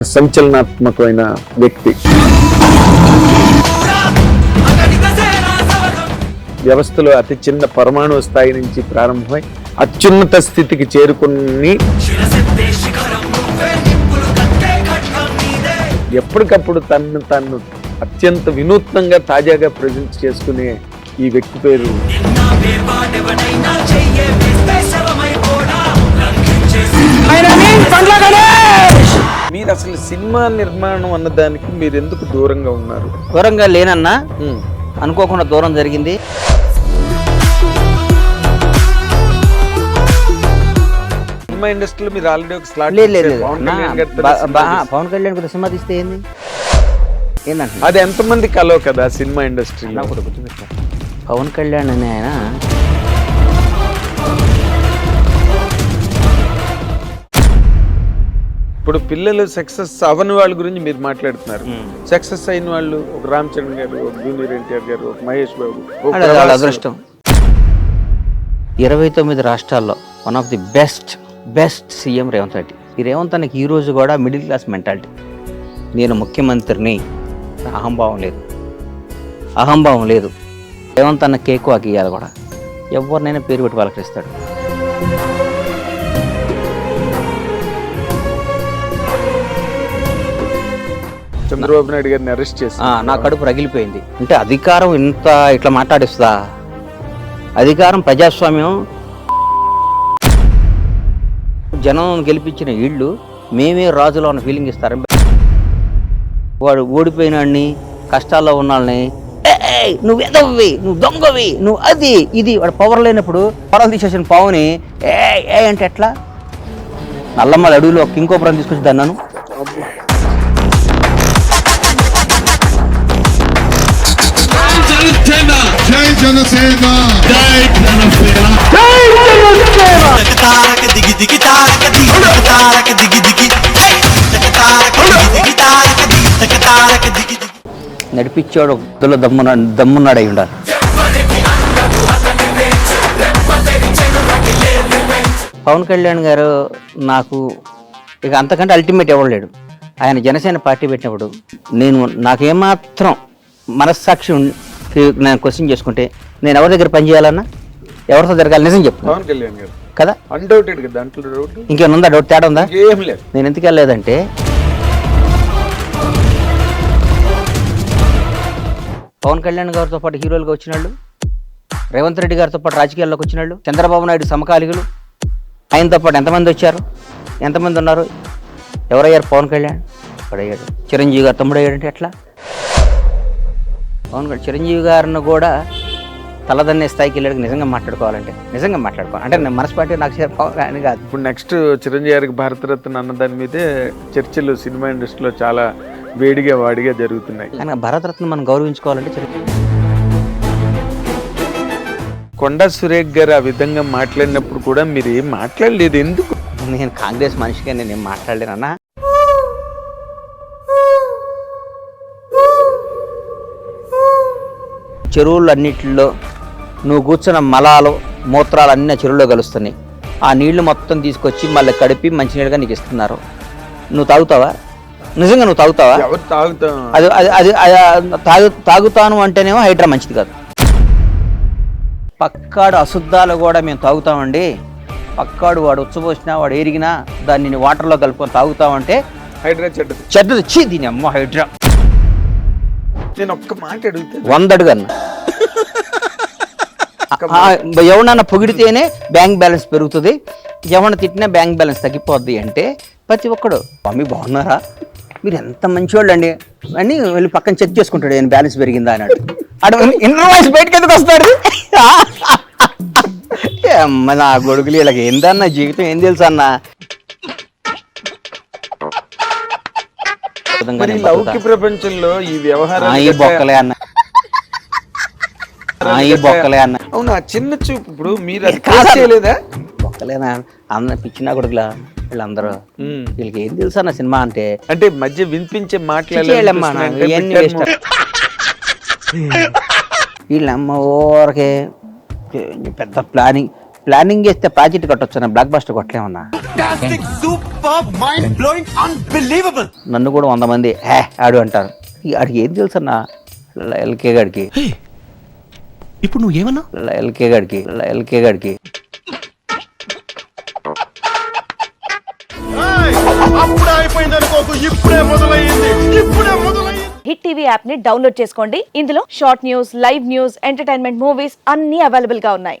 సంచలనాత్మకమైన వ్యక్తి. వ్యవస్థలో అతి చిన్న పరమాణు స్థాయి నుంచి ప్రారంభమై అత్యున్నత స్థితికి చేరుకుని ఎప్పటికప్పుడు తన్ను తను అత్యంత వినూత్నంగా తాజాగా ప్రజెంట్ చేసుకునే ఈ వ్యక్తి పేరు మీరు అసలు సినిమా నిర్మాణం అన్నదానికి మీరు ఎందుకు దూరంగా ఉన్నారు దూరంగా లేనన్నా. అనుకోకుండా దూరం జరిగింది సినిమా ఇండస్ట్రీలో మీరు ఆల్రెడీ ఒక స్లాట్ లేదు లేదు ఇచ్చారు. పవన్ నా- కళ్యాణ్ గారితో బా- సినిమా బా- చేశారు. పవన్ కళ్యాణ్ కూడా సినిమా తీస్తే ఏంది అది ఎంతమంది కలవ కదా సినిమా ఇండస్ట్రీలో నాకు ఒకటి. పవన్ కళ్యాణ్ అనే ఆయన ఇప్పుడు పిల్లలు సక్సెస్ అవని వాళ్ళ గురించి మీరు మాట్లాడుతున్నారు. సక్సెస్ అయిన వాళ్ళు ఒక రామ్ చరణ్ గారు ఒక జూనియర్ ఎన్టీఆర్ గారు ఒక మహేష్ బాబు. అదృష్టం. ఇరవై తొమ్మిది రాష్ట్రాల్లో one of the best best CM Revanth Reddy. ఈ రేవంత్ అన్నకి ఈ రోజు కూడా మిడిల్ క్లాస్ మెంటాలిటీ. నేను ముఖ్యమంత్రిని అహంభావం లేదు. అహంభావం లేదు. రేవంత్ అన్న కేక్ వాకి ఇవ్వాలి కూడా. ఎవరినైనా పేరు పెట్టి పలకరిస్తాడు. చంద్రబాబు నాయుడు గారిని అరెస్ట్ చేసి నా కడుపు రగిలిపోయింది. అంటే అధికారం ఇంత ఇట్లా మాట్లాడిస్తుందా? అధికారం ప్రజాస్వామ్యం. జనం గెలిపించిన ఇళ్ళు మేమే రాజులో ఉన్న ఫీలింగ్ ఇస్తారు? వాడు ఓడిపోయినాడిని కష్టాల్లో ఉన్న వాళ్ళని "ఏయ్, నువ్వు ఎదవ్వి నువ్వు దొంగవి నువ్వు అది ఇది. వాడు పవర్ లేనప్పుడు పొలం తీసేసిన పావుని ఏ ఏ అంటే ఎట్లా? నల్లమ్మల అడవిలో కింకోపురం తీసుకొచ్చి దన్నాను జనసేన జై జనసేన. జై జనసేన. జై జనసేన. తారక దిగి దిగి తారక దిగి తారక దిగి దిగి నడిపించాడు ఒక్కలో దమ్మున దమ్మున్నాడు అయి ఉండాలి పవన్ కళ్యాణ్ గారు నాకు ఇక అంతకంటే అల్టిమేట్ ఇవ్వలేడు ఆయన జనసేన పార్టీ పెట్టినప్పుడు నేను నాకేమాత్రం మనస్సాక్షి నేను క్వశ్చన్ చేసుకుంటే నేను ఎవరి దగ్గర పని చేయాలన్నా ఎవరితో జరగాలి? నిజం చెప్పు. పవన్ కళ్యాణ్ గారు. కదా? అన్డౌటెడ్ దాంట్లో డౌట్ ఇంకేమైనా ఉందా? డౌట్ తేడా ఉందా? ఏం లేదు. నేను ఎందుకు వెళ్ళలేదంటే పవన్ కళ్యాణ్ గారితో పాటు హీరోలుగా వచ్చిన వాళ్ళు రేవంత్ రెడ్డి గారితో పాటు రాజకీయాల్లోకి వచ్చిన వాళ్ళు చంద్రబాబు నాయుడు సమకాలికులు ఆయనతో పాటు ఎంతమంది వచ్చారు? ఎంతమంది ఉన్నారు? ఎవరయ్యారు? పవన్ కళ్యాణ్. అయ్యాడు చిరంజీవి గారు తమ్ముడు అయ్యాడంటే ఎట్లా? కళ్యాణ్ చిరంజీవి గారిని కూడా తలదన్నే స్థాయికి వెళ్ళాడు నిజంగా మాట్లాడుకోవాలంటే నిజంగా మాట్లాడుకోవాలి. అంటే నేను మనస్పాటి నాకు కళ్యాణ్ కాదు. ఇప్పుడు నెక్స్ట్ చిరంజీవి గారికి భారతరత్న అన్న దాని మీదే చర్చలు సినిమా ఇండస్ట్రీలో చాలా వేడిగా వాడిగా జరుగుతున్నాయి. కానీ భారతరత్న మనం గౌరవించుకోవాలంటే చిరంజీవి కొండా సురేఖ్ గారు ఆ విధంగా మాట్లాడినప్పుడు కూడా మీరు ఏం మాట్లాడలేదు ఎందుకు? నేను కాంగ్రెస్ మనిషిగా నేను ఏం మాట్లాడలేనన్నా చెరువులు అన్నిటిలో నువ్వు కూర్చున్న మలాలు మూత్రాలు అన్ని చెరువులో కలుస్తున్నాయి. ఆ నీళ్ళు మొత్తం తీసుకొచ్చి మళ్ళీ కడిపి మంచినీళ్ళుగా నీకు ఇస్తున్నారు. నువ్వు తాగుతావా? నిజంగా నువ్వు తాగుతావా? ఎవరు తాగుతాం అది అది అది అది తాగు తాగుతాను అంటేనేమో హైడ్రా మంచిది కాదు. పక్కాడు అశుద్ధాలు కూడా మేము తాగుతామండి. పక్కాడు వాడు ఉచ్చబోసినా వాడు ఎరిగినా దాన్ని వాటర్లో కలుపుకొని తాగుతామంటే హైడ్రా చెడ్డది. చెడ్డది. చీ దీని అమ్మ హైడ్రా. నేను ఒక్క మాట అడిగితే వందడుగా ఎవడన్నా పొగిడితేనే బ్యాంక్ బ్యాలెన్స్ పెరుగుతుంది. ఎవరిని తిట్టినా బ్యాంక్ బ్యాలెన్స్ తగ్గిపోద్ది అంటే ప్రతి ఒక్కడు మమ్మీ బాగున్నారా? మీరు ఎంత మంచివాళ్ళు అండి అని వెళ్ళి పక్కన చెక్ చేసుకుంటాడు నేను బ్యాలెన్స్ పెరిగిందా? అన్నాడు అడు ఇన్నర్ వాయిస్ బయటకు ఎందుకు వస్తాడు? ఏ అమ్మ నా గొడుగులు వీళ్ళకి ఏందన్న జీవితం? ఏం తెలుసు అన్న లౌకిక ప్రపంచంలో ఈ ఆ, వ్యవహారం ఈ బొక్కలే అన్న. బొక్కలే అన్న. అవును? ఆ చిన్న చూపు. ఇప్పుడు మీరు చేయలేదా ఒక్కలేనా అందరు పిచ్చిన కొడుకులా వీళ్ళందరూ. వీళ్ళకి ఏం తెలుసు అన్న సినిమా అంటే? అంటే మధ్య వినిపించే వేస్ట్. వీళ్ళమ్మ ఊరకే పెద్ద ప్లానింగ్ ప్లానింగ్ చేస్తే ప్రాజెక్ట్ కట్టొచ్చు బ్లాక్ బస్టర్ కొట్టలేమన్నా. Fantastic, superb, mind blowing, unbelievable. నన్ను కూడా వంద మంది హే ఆడు అంటారు. ఆడికి ఏం తెలుసు అన్న? ఎల్కే గాడికి. ఇప్పుడు నువ్వు ఏమన్నా ఎల్కే గాడికి ఎల్కే గాడికి. అప్పుడే అయిపోయింది అనుకోకు ఇప్పుడే మొదలయ్యింది. ఇప్పుడే మొదలయ్యింది. హిట్ టీవీ యాప్ని డౌన్లోడ్ చేసుకోండి. ఇందులో short news live news entertainment movies అన్ని అవైలబుల్గా ఉన్నాయి.